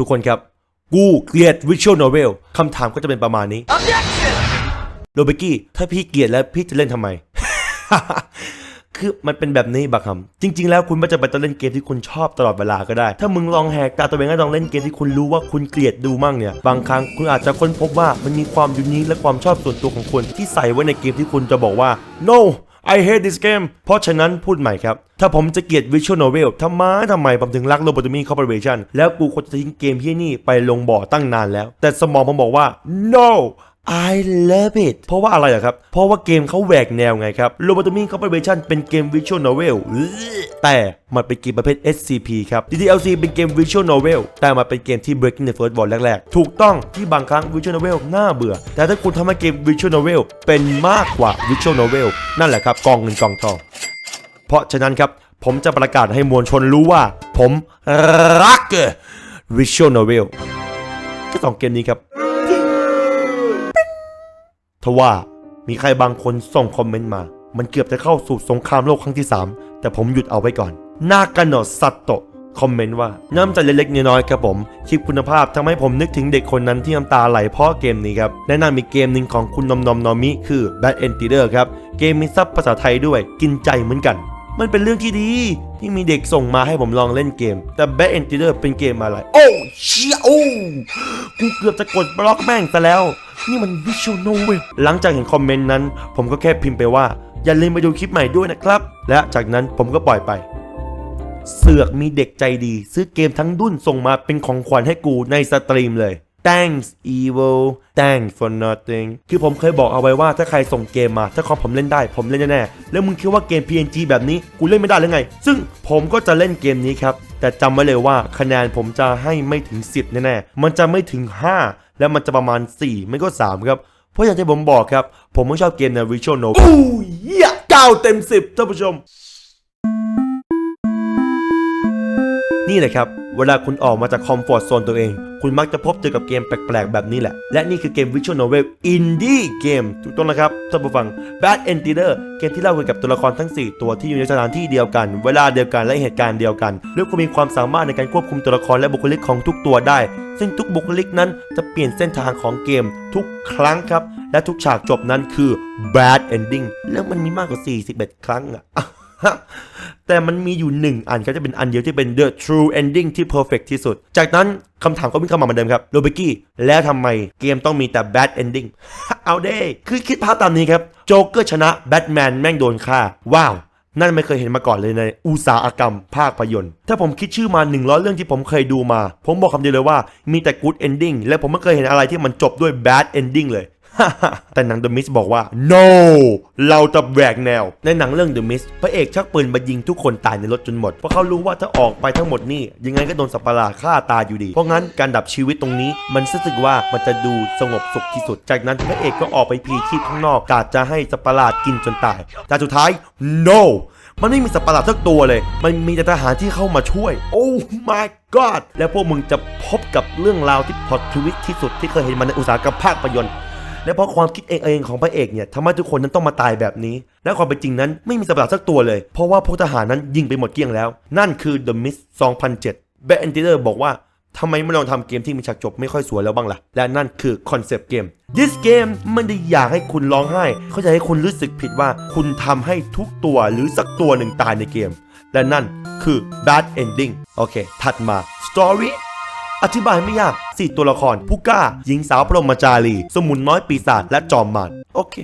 ทุกคนครับ กูเกลียดวิชวลโนเวลคำถามก็จะเป็นประมาณนี้โรเบกี้ ถ้าพี่เกลียดแล้วพี่จะเล่นทำไม คือมันเป็นแบบนี้บักคำจริง ๆ แล้วคุณไม่จำเป็นต้องเล่นเกมที่คุณชอบตลอดเวลาก็ได้ ถ้ามึงลองแหกตาตัวเองแล้วลองเล่นเกมที่คุณรู้ว่าคุณเกลียดดูมั่งเนี่ย บางครั้งคุณอาจจะค้นพบว่ามันมีความยูนิคและความชอบส่วนตัวของคุณที่ใส่ไว้ในเกมที่คุณจะบอกว่า no I hate this game เพราะฉะนั้นพูดใหม่ครับ ถ้าผมจะเกลียด Visual Novel ทำไมทำไมผมถึงรัก Lobotomy Corporation แล้วกูควรจะทิ้งเกมที่นี่ไปลงบ่อตั้งนานแล้ว แต่สมองผมบอกว่า no I love it เพราะว่าอะไรอะครับ เพราะว่าเกมเขาแหวกแนวไงครับ Lobotomy Corporation เป็นเกม Visual Novel แต่มันเป็นเกมประเภท SCP ครับ DDLC เป็นเกม Visual Novel แต่มันเป็นเกมที่ Breaking the First Wall แรก ๆ ถูกต้องที่บางครั้ง Visual Novel น่าเบื่อ แต่ถ้าคุณทำให้เกม Visual Novel เป็นมากกว่า Visual Novel นั่นแหละครับกองเงินกองทอง เพราะฉะนั้นครับ ผมจะประกาศให้มวลชนรู้ว่า ผมรัก Visual Novel ก็สองเกมนี้ครับ ทว่ามีใครบางคนส่งคอมเมนต์มา มันเกือบจะเข้าสู่สงครามโลกครั้งที่ 3 แต่ผมหยุดเอาไว้ก่อนนากาโนซัตโตะคอมเมนต์ว่าน้ำใจเล็กๆน้อยๆครับผม คลิปคุณภาพทำให้ผมนึกถึงเด็กคนนั้นที่น้ำตาไหลเพราะเกมนี้ครับ แนะนำอีกเกมหนึ่งของคุณนมนมนอมิคือ Bad e n t i d e r ครับ เกมมีซับภาษาไทยด้วยกินใจเหมือนกัน มันเป็นเรื่องที่ดี ที่มีเด็กส่งมาให้ผมลองเล่นเกม แต่ Bad e n t i d e r เป็นเกมอะไร โอ้เชี่ยโอ้กูเกือบจะกดบล็อกแม่งซะแล้ว นี่มันวิชวลโนเวลหลังจากเห็นคอมเมนต์นั้น ผมก็แค่พิมพ์ไปว่า อย่าลืมไปดูคลิปใหม่ด้วยนะครับ และจากนั้นผมก็ปล่อยไป เสือกมีเด็กใจดี ซื้อเกมทั้งดุ้นส่งมาเป็นของขวัญให้กูในสตรีมเลย thanks evil thanks for nothing คือผมเคยบอกเอาไว้ว่าถ้าใครส่งเกมมา ถ้าคอมผมเล่นได้ผมเล่นแน่ๆแล้วมึงคิดว่าเกม PNG แบบนี้กูเล่นไม่ได้หรือไง ซึ่งผมก็จะเล่นเกมนี้ครับ แต่จำไว้เลยว่าคะแนนผมจะให้ไม่ถึง 10 แน่ๆ มันจะไม่ถึง 5 แล้วมันจะประมาณ 4 ไม่ก็ 3 ครับ เพราะอย่างที่ผมบอกครับ ผมไม่ชอบเกมใน Visual Novel อู้ยยเก้าเต็ม 10ท่านผู้ชม นี่แหละครับ เวลาคุณออกมาจากคอมฟอร์ z โซนตัวเอง คุณมักจะพบเจอกับเกมแปลกๆ แบบนี้แหละ และนี่คือเกม Visual Novel Indie Game ถูกต้องนะครับท่านผู้ฟัง Bad e n t i d e r เกมที่เล่าเกี่ยวกับตัวละครทั้ง 4 ตัวที่อยู่ในสถานที่เดียวกัน เวลาเดียวกันและเหตุการณ์เดียวกันแล้วก็มีความสามารถในการควบคุมตัวละครและบุคลิกของทุกตัวได้ ซึ่งทุกบุคลิกนั้นจะเปลี่ยนเส้นทางของเกมทุกครั้งครับและทุกฉากจบนั้นคือ Bad Ending แล้วมันมีมากกว่า 41 ครั้งอะ แต่มันมีอยู่หนึ่งอันก็จะเป็นอันเดียวที่เป็น the true ending ที่ perfect ที่สุด จากนั้นคำถามก็วิ่งเข้ามาเหมือนเดิมครับโรเบกี้แล้วทำไมเกมต้องมีแต่ bad ending เอาเด้คือคิดภาพตามนี้ครับโจ๊กเกอร์ชนะแบทแมนแม่งโดนฆ่า ว้าวนั่นไม่เคยเห็นมาก่อนเลยในอุตสาหกรรมภาคภาพยนตร์ ถ้าผมคิดชื่อมา 100 เรื่องที่ผมเคยดูมา ผมบอกคำเดียวเลยว่ามีแต่ good ending และผมไม่เคยเห็นอะไรที่มันจบด้วย bad ending เลย แต่หนัง The Mist บอกว่า no เราจะแหวกแนว ในหนังเรื่อง The Mist พระเอกชักปืนมายิงทุกคนตายในรถจนหมด เพราะเขารู้ว่าถ้าออกไปทั้งหมดนี่ ยังไงก็โดนสัตว์ประหลาดฆ่าตายอยู่ดี เพราะงั้นการดับชีวิตตรงนี้ มันรู้สึกว่ามันจะดูสงบสุขที่สุด จากนั้นพระเอกก็ออกไปพีชีพข้างนอกกาจะให้สัตว์ประหลาดกินจนตาย แต่สุดท้าย no มันไม่มีสัตว์ประหลาดสักตัวเลย มันมีแต่ทหารที่เข้ามาช่วย โอ้ my god แล้วพวกมึงจะพบกับเรื่องราวที่พล็อตทวิตที่สุดที่เคยเห็นมาในอุตสาหกรรมภาคยนตร์ และเพราะความคิดเองเองของพระเอกเนี่ยทำให้ทุกคนนั้นต้องมาตายแบบนี้ และความเป็นจริงนั้นไม่มีสัตว์ประหลาดสักตัวเลย เพราะว่าพวกทหารนั้นยิงไปหมดเกลี้ยงแล้ว นั่นคือ The Mist 2007 b a d e n t i d e r บอกว่าทำไมไม่ลองทำเกมที่มีฉากจบไม่ค่อยสวยแล้วบ้างล่ะ และนั่นคือคอนเซปต์เกม This game มันได้อยากให้คุณร้องไห้ เขาจะให้คุณรู้สึกผิดว่าคุณทำให้ทุกตัวหรือสักตัวหนึ่งตายในเกม และนั่นคือ bad ending โอเค ถัดมา story อธิบายไม่ยาก 4 ตัวละครผู้กล้าหญิงสาวพรหมจารี สมุนน้อยปีศาจและจอมมารโอเค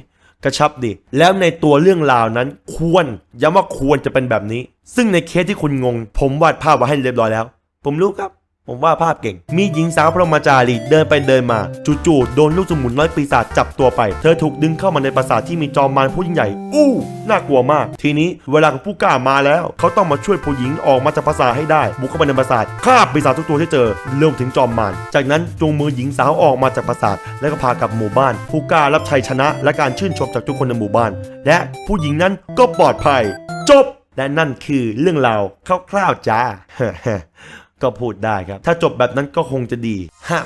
กระชับดี แล้วในตัวเรื่องราวนั้นควรย้ำว่าควรจะเป็นแบบนี้ ซึ่งในเคสที่คุณงง ผมวาดภาพไว้ให้เรียบร้อยแล้ว ผมรู้ครับ ผมว่าภาพเก่ง มีหญิงสาวพรหมจารีเดินไปเดินมา จู่ๆโดนลูกสมุนน้อยปีศาจจับตัวไป เธอถูกดึงเข้ามาในปราสาทที่มีจอมมารผู้ยิ่งใหญ่ อู้น่ากลัวมาก ทีนี้เวลาของผู้กล้ามาแล้ว เขาต้องมาช่วยผู้หญิงออกมาจากปราสาทให้ได้ บุกเข้าไปในปราสาทฆ่าปีศาจทุกตัวที่เจอรวมถึงจอมมาร จากนั้นจูงมือหญิงสาวออกมาจากปราสาทแล้วก็พากลับหมู่บ้าน ผู้กล้ารับชัยชนะ และการชื่นชมจากทุกคนในหมู่บ้าน และผู้หญิงนั้นก็ปลอดภัย จบ และนั่นคือเรื่องราวคร่าวๆจ้า ก็พูดได้ครับ ถ้าจบแบบนั้นก็คงจะดีฮะ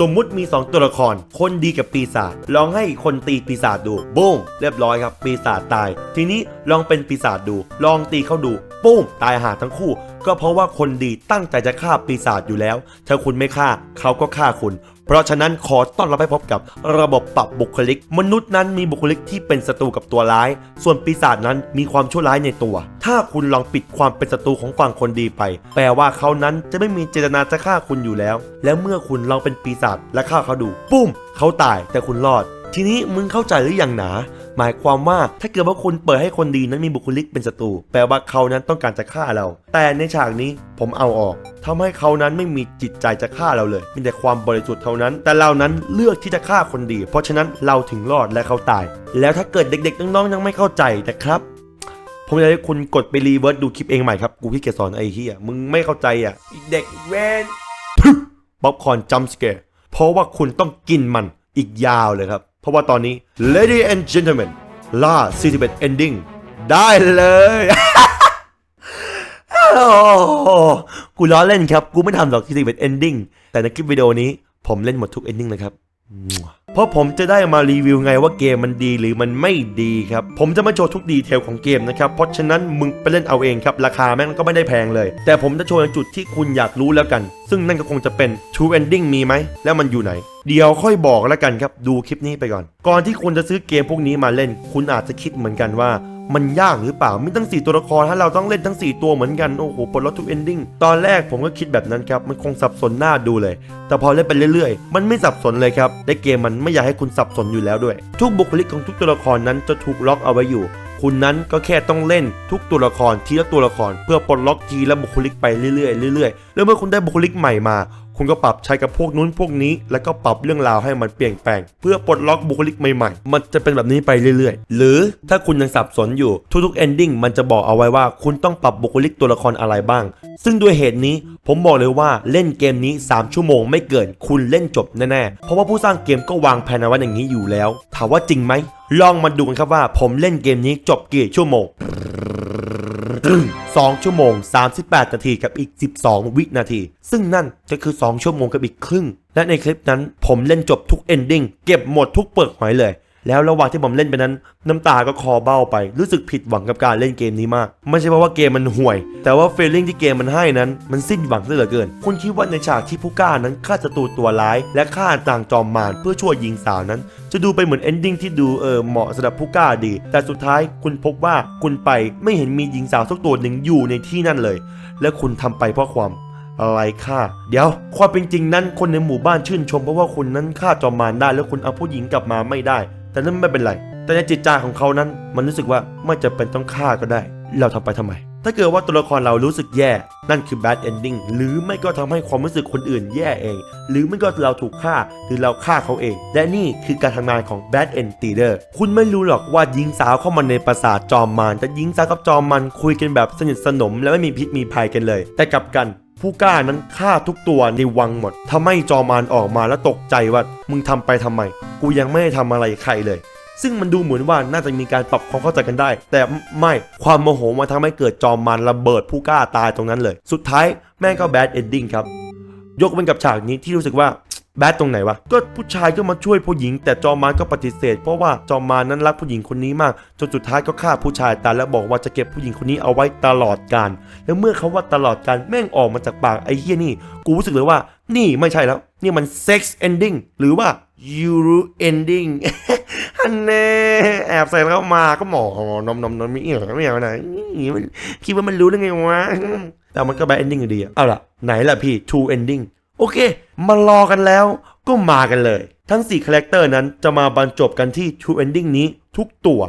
สมมุติมี 2 ตัวละคร คนดีกับปีศาจลองให้คนตีปีศาจดูบุ้มเรียบร้อยครับปีศาจตาย ทีนี้ลองเป็นปีศาจดู ลองตีเขาดูปุ้มตายหาทั้งคู่ ก็เพราะว่าคนดีตั้งใจจะฆ่าปีศาจอยู่แล้ว ถ้าคุณไม่ฆ่าเขาก็ฆ่าคุณเพ ราะฉะนั้นขอต้อนรับให้พบกับระบบปรับบุคลิก มนุษย์นั้นมีบุคลิกที่เป็นศัตรูกับตัวร้าย ส่วนปีศาจนั้นมีความชั่วร้ายในตัว ถ้าคุณลองปิดความเป็นศัตรูของฝั่งคนดีไป แปลว่าเขานั้นจะไม่มีเจตนาจะฆ่าคุณอยู่แล้ว แล้วเมื่อคุณลองเป็นปีศาจและฆ่าเขาดู ปุ้ม เขาตายแต่คุณรอด ทีนี้มึงเข้าใจหรือยังหนา หมายความว่าถ้าเกิดว่าคุณเปิดให้คนดีนั้นมีบุคลิกเป็นศัตรูแปลว่าเขานั้นต้องการจะฆ่าเรา แต่ในฉากนี้ผมเอาออกทำให้เขานั้นไม่มีจิตใจจะฆ่าเราเลย มีแต่ความบริสุทธิ์เท่านั้น แต่เรานั้นเลือกที่จะฆ่าคนดี เพราะฉะนั้นเราถึงรอดและเขาตาย แล้วถ้าเกิดเด็กๆน้องๆยังไม่เข้าใจนะครับผมอยากให้คุณกดไปรีเวิร์สดูคลิปเองใหม่ครับกูพี่เกียจสอนไอ้เหี้ยมึงไม่เข้าใจอะอีเด็กเวนป๊อปคอร์นจัมสเกร์เพราะว่าคุณต้องกินมันอีกยาวเลยครับ เพราะว่าตอนนี้ Lady and Gentlemen ล่า 41 Ending ได้เลยโอ้โหกูล้อเล่นครับ กูไม่ทำหรอก41 Ending แต่ในคลิปวิดีโอนี้ผมเล่นหมดทุก Ending เลยครับ เพราะผมจะได้มารีวิวไงว่าเกมมันดีหรือมันไม่ดีครับ ผมจะมาโชว์ทุกดีเทลของเกมนะครับ เพราะฉะนั้นมึงไปเล่นเอาเองครับ ราคาแม่งก็ไม่ได้แพงเลย แต่ผมจะโชว์ในจุดที่คุณอยากรู้แล้วกัน ซึ่งนั่นก็คงจะเป็น True Ending มีไหม แล้วมันอยู่ไหน เดี๋ยวค่อยบอกแล้วกันครับ ดูคลิปนี้ไปก่อน ก่อนที่คุณจะซื้อเกมพวกนี้มาเล่น คุณอาจจะคิดเหมือนกันว่ามันยากหรือเปล่า มีตั้ง 4 ตัวละครถ้าเราต้องเล่นทั้ง 4 ตัวเหมือนกัน โอ้โหปลดล็อกทุกเอนดิ้งตอนแรกผมก็คิดแบบนั้นครับ มันคงสับสนหน้าดูเลย แต่พอเล่นไปเรื่อยๆ มันไม่สับสนเลยครับและเกมมันไม่อยากให้คุณสับสนอยู่แล้วด้วย ทุกบุคลิกของทุกตัวละครนั้นจะถูกล็อกเอาไว้อยู่ คุณนั้นก็แค่ต้องเล่นทุกตัวละครทีละตัวละคร เพื่อปลดล็อกทีละบุคลิกไปเรื่อยๆเรื่อยๆแล้วเมื่อคุณได้บุคลิกใหม่มา คุณก็ปรับใช้กับพวกนู้นพวกนี้ แล้วก็ปรับเรื่องราวให้มันเปลี่ยนแปลง เพื่อปลดล็อกบุคลิกใหม่ๆ มันจะเป็นแบบนี้ไปเรื่อยๆ หรือถ้าคุณยังสับสนอยู่ทุกๆ ending มันจะบอกเอาไว้ว่า คุณต้องปรับบุคลิกตัวละครอะไรบ้าง ซึ่งด้วยเหตุนี้ผมบอกเลยว่าเล่นเกมนี้ 3 ชั่วโมงไม่เกินคุณเล่นจบแน่ๆ เพราะว่าผู้สร้างเกมก็วางแผนเอาไว้อย่างนี้อยู่แล้ว ถามว่าจริงไหมลองมาดูกันครับว่า ผมเล่นเกมนี้จบกี่ชั่วโมง 2 ชั่วโมง 38 นาทีกับอีก 12 วินาที ซึ่งนั่นก็คือ 2 ชั่วโมงกับอีกครึ่ง และในคลิปนั้นผมเล่นจบทุกเอนดิ้งเก็บหมดทุกเปลือกหอยเลย แล้วระหว่างที่ผมเล่นไปนั้น น้ำตาก็คอเบ้าไป รู้สึกผิดหวังกับการเล่นเกมนี้มาก ไม่ใช่เพราะว่าเกมมันห่วย แต่ว่า feeling ที่เกมมันให้นั้น มันสิ้นหวังซะเหลือเกิน คุณคิดว่าในฉากที่ผู้กล้านั้นฆ่าศัตรูตัวร้าย และฆ่าต่างจอมมารเพื่อช่วยยิงสาวนั้น จะดูไปเหมือน ending ที่ดูเออเหมาะสำหรับผู้กล้าดี แต่สุดท้ายคุณพบว่าคุณไปไม่เห็นมีหญิงสาวสักตัวหนึ่งอยู่ในที่นั่นเลย และคุณทำไปเพราะความอะไรฆ่าเดี๋ยวความเป็นจริงนั้นคนในหมู่บ้านชื่นชมเพราะว่าคุณนั้นฆ่าจอมมารได้ แล้วคุณเอาผู้หญิงกลับมาไม่ได้ แต่นั่นไม่เป็นไร แต่ในจิตใจของเขานั้น มันรู้สึกว่าไม่จำเป็นต้องฆ่าก็ได้ เราทำไปทำไม ถ้าเกิดว่าตัวละครเรารู้สึกแย่ นั่นคือ bad ending หรือไม่ก็ทำให้ความรู้สึกคนอื่นแย่เอง หรือไม่ก็เราถูกฆ่าหรือเราฆ่าเขาเอง และนี่คือการทำงานของ bad end leader คุณไม่รู้หรอกว่าหญิงสาวเข้ามาในปราสาทจอมมารแต่ยิงสาวกับจอมมารคุยกันแบบสนิทสนม และไม่มีพิษมีภัยกันเลย แต่กลับกัน ผู้กล้านั้นฆ่าทุกตัวในวังหมดทำให้จอมานออกมาแล้วตกใจว่ามึงทำไปทำไม กูยังไม่ได้ทำอะไรใครเลย ซึ่งมันดูเหมือนว่าน่าจะมีการปรับความเข้าใจกันได้ แต่ไม่ความโมโหมาทำให้เกิดจอมารระเบิดผู้กล้าตายตรงนั้นเลย สุดท้ายแม่งก็แบดเอนดิ้งครับยกเป็นกับฉากนี้ที่รู้สึกว่า แบดตรงไหนวะ ก็ผู้ชายก็มาช่วยผู้หญิง แต่จอมมารก็ปฏิเสธ เพราะว่าจอมมารนั้นรักผู้หญิงคนนี้มาก จนสุดท้ายก็ฆ่าผู้ชายตายแล้วบอกว่าจะเก็บผู้หญิงคนนี้เอาไว้ตลอดกาลแล้วเมื่อเขาว่าตลอดกาลแม่งออกมาจากปากไอ้เฮียนี่ กูรู้สึกเลยว่า นี่ไม่ใช่แล้ว นี่มัน sex ending หรือว่า Euro ending ฮันแน่แอบใส่แล้วมาก็หมอนมนมนมม่เอี่ยไม่เอี่ยวนะนี่มันคิดว่ามันรู้ได้ไงวะแต่มันก็แบดเอนดิ้งอยู่ดีอะเอาล่ะไหนล่ะพี่ True Ending โอเค มารอกันแล้วก็มากันเลย ทั้ง4คาแรคเตอร์นั้นจะมาบรรจบกันที่ True Ending นี้ทุกตัว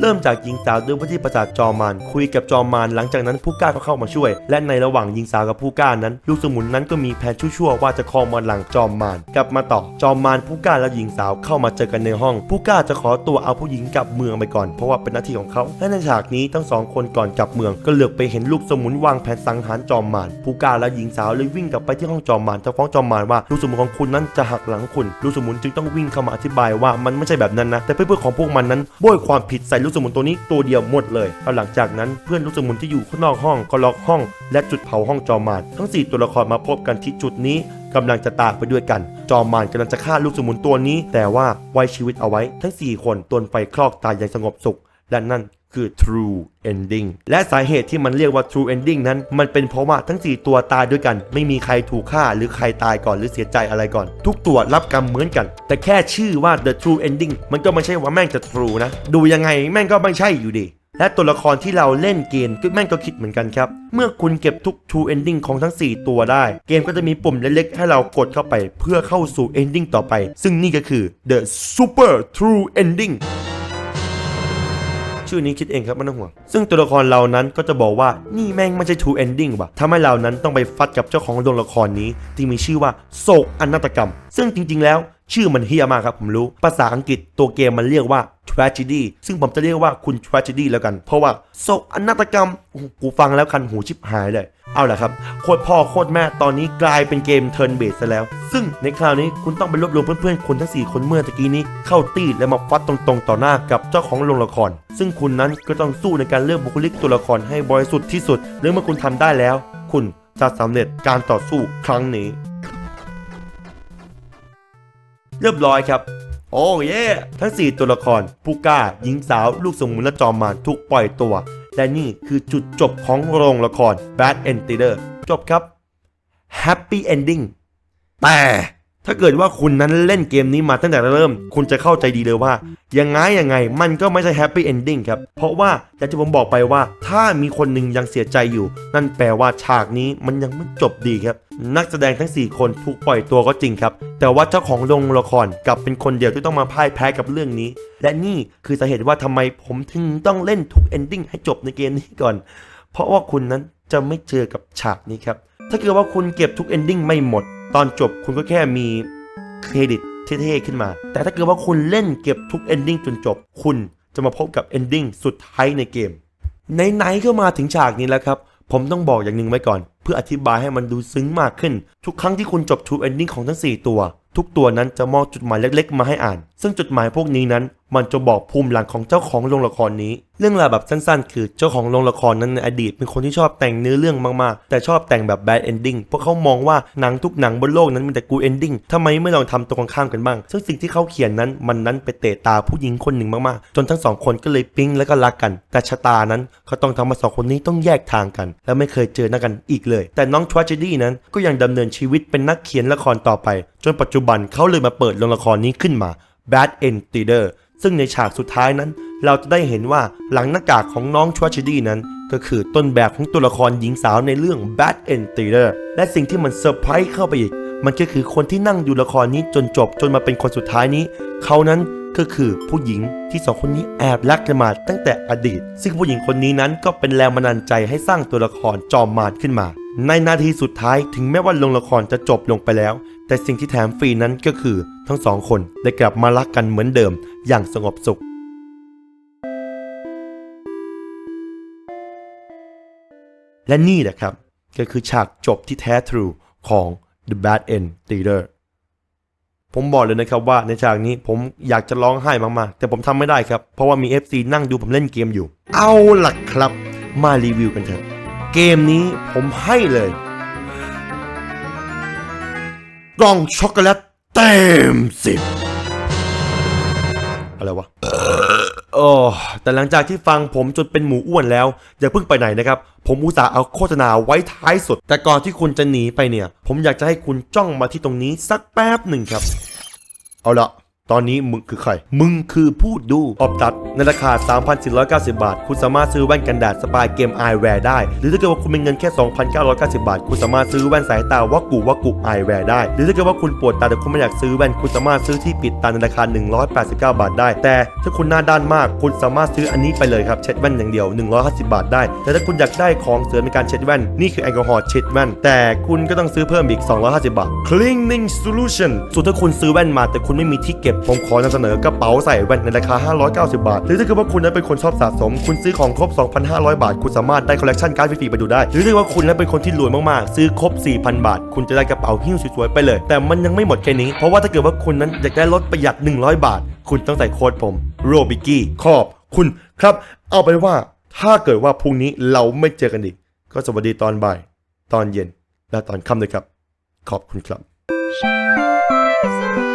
เริ่มจากหญิงสาวเดินไปที่ปราสาทจอมานคุยกับจอมานหลังจากนั้นผู้กล้าก็เข้ามาช่วย และในระหว่างหญิงสาวกับผู้กล้านั้น ลูกสมุนนั้นก็มีแผนชั่วๆว่าจะครองมรหลังจอมานกลับมาต่อจอมานผู้กล้าและหญิงสาวเข้ามาเจอกันในห้อง ผู้กล้าจะขอตัวเอาผู้หญิงกลับเมืองไปก่อนเพราะว่าเป็นหน้าที่ของเขาและในฉากนี้ทั้งสองคนก่อนกลับเมืองก็เหลือบไปเห็นลูกสมุนวางแผนสังหารจอมานผู้กล้าและหญิงสาวเลยวิ่งกลับไปที่ห้องจอมานจะฟ้องจอมมานว่าลูกสมุนของคุณนั้นจะหักหลังคุณลูกสมุนจึงต้องวิ่งเข้ามาอธิบายว่ามันไม่ใช่แบบนั้นนะแต่เพื่อนๆของพวกมันนั้นโบยความผิดใส่ลูกสมุนตัวนี้ตัวเดียวหมดเลยเอาหลังจากนั้นเพื่อนลูกสมุนที่อยู่ข้างนอกห้องก็ล็อกห้อง และจุดเผาห้องจอมารทั้ง 4 ตัวละครมาพบกันที่จุดนี้กำลังจะตายไปด้วยกัน จอมมารกำลังจะฆ่าลูกสมุนตัวนี้ แต่ว่าไว้ชีวิตเอาไว้ทั้ง 4 คนตนไฟคลอกตายอย่างสงบสุข และนั่น คือ true ending และสาเหตุที่มันเรียกว่า true ending นั้น มันเป็นเพราะว่าทั้ง 4 ตัวตายด้วยกัน ไม่มีใครถูกฆ่าหรือใครตายก่อนหรือเสียใจอะไรก่อน ทุกตัวรับกรรมเหมือนกัน แต่แค่ชื่อว่า the true ending มันก็ไม่ใช่ว่าแม่งจะ true นะ ดูยังไงแม่งก็ไม่ใช่อยู่ดีและตัวละครที่เราเล่นเกมก็แม่งก็คิดเหมือนกันครับ เมื่อคุณเก็บทุก true ending ของทั้ง 4 ตัวได้ เกมก็จะมีปุ่มเล็กๆ ให้เรากดเข้าไปเพื่อเข้าสู่ ending ต่อไป ซึ่งนี่ก็คือ the super true ending ชื่อนี้คิดเองครับไม่ต้องห่วง ซึ่งตัวละครเรานั้นก็จะบอกว่านี่แม่งไม่ใช่ true ending ว่ะทำให้เรานั้นต้องไปฟัดกับเจ้าของดวงละครนี้ที่มีชื่อว่าโศกอนาตกรรม ซึ่งจริงๆแล้ว ชื่อมันเฮียมากครับผมรู้ ภาษาอังกฤษตัวเกมมันเรียกว่า tragedy ซึ่งผมจะเรียกว่าคุณ tragedy แล้วกัน เพราะว่าโศกอนาตกรรมกูฟังแล้วคันหูชิบหายเลย เอาล่ะครับ โคตรพ่อโคตรแม่ตอนนี้กลายเป็นเกม turn based ซะแล้ว ซึ่งในคราวนี้คุณต้องไปรวบรวมเพื่อนๆคนทั้ง 4 คนเมื่อตะกี้นี้เข้าตีและมาฟัดตรงๆ ต่อหน้ากับเจ้าของโรงละคร ซึ่งคุณนั้นก็ต้องสู้ในการเลือกบุคลิกตัวละครให้บริสุทธิ์ที่สุดหรือเมื่อคุณทำได้แล้ว คุณจะสำเร็จการต่อสู้ครั้งนี้ เรียบร้อยครับ โอ้เย่ทั้ง 4 ตัวละคร ผู้กล้าหญิงสาว ลูกสมุนและจอมมารถูกปล่อยตัว และนี่คือจุดจบของโรงละคร Bad End Theater จบครับ Happy Ending แต่ ถ้าเกิดว่าคุณนั้นเล่นเกมนี้มาตั้งแต่เริ่ม คุณจะเข้าใจดีเลยว่า ยังไงยังไงมันก็ไม่ใช่ Happy Ending ครับ เพราะว่าอย่างที่ผมบอกไปว่า ถ้ามีคนหนึ่งยังเสียใจอยู่ นั่นแปลว่าฉากนี้มันยังไม่จบดีครับ นักแสดงทั้ง 4 คนถูกปล่อยตัวก็จริงครับ แต่ว่าเจ้าของโรงละครกลับเป็นคนเดียวที่ต้องมาพ่ายแพ้กับเรื่องนี้ และนี่คือสาเหตุว่าทำไมผมถึงต้องเล่นทุก ending ให้จบในเกมนี้ก่อน เพราะว่าคุณนั้นจะไม่เจอกับฉากนี้ครับถ้าเกิดว่าคุณเก็บทุก ending ไม่หมด ตอนจบคุณก็แค่มีเครดิตเท่ๆขึ้นมา แต่ถ้าเกิดว่าคุณเล่นเก็บทุก ending จนจบ คุณจะมาพบกับ ending สุดท้ายในเกมไหนๆก็มาถึงฉากนี้แล้วครับ ผมต้องบอกอย่างหนึ่งไว้ก่อน เพื่ออธิบายให้มันดูซึ้งมากขึ้น ทุกครั้งที่คุณจบ True Ending ของทั้ง 4 ตัว ทุกตัวนั้นจะมอบจดหมายเล็กๆ มาให้อ่าน ซึ่งจดหมายพวกนี้นั้น มันจะบอกภูมิหลังของเจ้าของโรงละครนี้ เรื่องราวแบบสั้นๆ คือเจ้าของโรงละครนั้นในอดีต เป็นคนที่ชอบแต่งเนื้อเรื่องมากๆ แต่ชอบแต่งแบบ bad ending เพราะเขามองว่าหนังทุกหนังบนโลกนั้นมีแต่ good ending ทำไมไม่ลองทำตรงข้ามกันบ้าง ซึ่งสิ่งที่เขาเขียนนั้นมันนั้นไปเตะตาผู้หญิงคนหนึ่งมากๆ จนทั้งสองคนก็เลยปิ๊งแล้วก็รักกัน แต่ชะตานั้นเขาต้องทำมาสองคนนี้ต้องแยกทางกัน และไม่เคยเจอหน้ากันอีกเลย แต่น้อง tragedy นั้นก็ยังดำเนินชีวิตเป็นนักเขียนละครต่อไป จนปัจจุบันเขาเลยมาเปิดโรงละครนี้ขึ้นมา Bad End Theater ซึ่งในฉากสุดท้ายนั้น เราจะได้เห็นว่าหลังหน้ากากของน้องชวัชดีนั้น ก็คือต้นแบบของตัวละครหญิงสาวในเรื่อง Bad End Theater และสิ่งที่มันเซอร์ไพรส์เข้าไปอีก มันก็คือคนที่นั่งดูละครนี้จนจบจนมาเป็นคนสุดท้ายนี้ เขานั้น ก็คือผู้หญิงที่สองคนนี้แอบรักกันมาตั้งแต่อดีต ซึ่งผู้หญิงคนนี้นั้นก็เป็นแรงบันดาลใจให้สร้างตัวละครจอมมารขึ้นมา ในนาทีสุดท้ายถึงแม้ว่าลงละครจะจบลงไปแล้ว แต่สิ่งที่แถมฟรีนั้นก็คือ ทั้งสองคนได้กลับมารักกันเหมือนเดิม อย่างสงบสุขและนี่แหละครับ ก็คือฉากจบที่แท้ทรูของ The Bad End Theater ผมบอกเลยนะครับว่าในฉากนี้ผมอยากจะร้องไห้มากๆ แต่ผมทำไม่ได้ครับ เพราะว่ามี FC นั่งดูผมเล่นเกมอยู่ เอาล่ะครับ มารีวิวกันเถอะ เกมนี้ผมให้เลยกล่องช็อกโกแลตเต็มสิบอะไรวะโอ้แต่หลังจากที่ฟังผมจนเป็นหมูอ้วนแล้ว อย่าเพิ่งไปไหนนะครับ ผมอุตส่าห์เอาโฆษณาไว้ท้ายสุด แต่ก่อนที่คุณจะหนีไปเนี่ย ผมอยากจะให้คุณจ้องมาที่ตรงนี้สักแป๊บหนึ่งครับ เอาละ ตอนนี้มึงคือใคร มึงคือผู้ดู ออบตัดในราคา 3,490 บาท คุณสามารถซื้อแว่นกันแดดสปายเกม Eyewear ได้ หรือถ้าเกิดว่าคุณมีเงินแค่ 2,990 บาท คุณสามารถซื้อแว่นสายตาวักกุวักกุ Eyewear ได้ หรือถ้าเกิดว่าคุณปวดตาแต่คุณไม่อยากซื้อแว่น คุณสามารถซื้อที่ปิดตาในราคา 189 บาทได้ แต่ถ้าคุณหน้าด้านมาก คุณสามารถซื้ออันนี้ไปเลยครับ เช็ดแว่นอย่างเดียว 150 บาทได้ แต่ถ้าคุณอยากได้ของเสริมในการเช็ดแว่น นี่คือแอลกอฮอล์เช็ดแว่น แต่คุณก็ต้องซื้อเพิ่มอีก 250 บาท Cleaning Solution ส่วนถ้าคุณซื้อแว่นมาแต่คุณไม่มีที่เก็บผมขอนำเสนอกระเป๋าใส่แว่นในราคา 590 บาท หรือถ้าเกิดว่าคุณนั้นเป็นคนชอบสะสม คุณซื้อของครบ 2,500 บาท คุณสามารถได้คอลเลกชันการ์ดฟรีๆไปดูได้ หรือถ้าว่าคุณนั้นเป็นคนที่รวยมากๆ ซื้อครบ 4,000 บาท คุณจะได้กระเป๋าหิ้วสวยๆไปเลย แต่มันยังไม่หมดแค่นี้ เพราะว่าถ้าเกิดว่าคุณนั้นอยากได้ลดประหยัด 100 บาท คุณต้องใส่โค้ดผมโรบิกี้ขอบคุณครับ เอาไปว่าถ้าเกิดว่าพรุ่งนี้เราไม่เจอกันอีก ก็สวัสดีตอนบ่าย ตอนเย็น และตอนค่ำเลยครับ ขอบคุณครับ shores of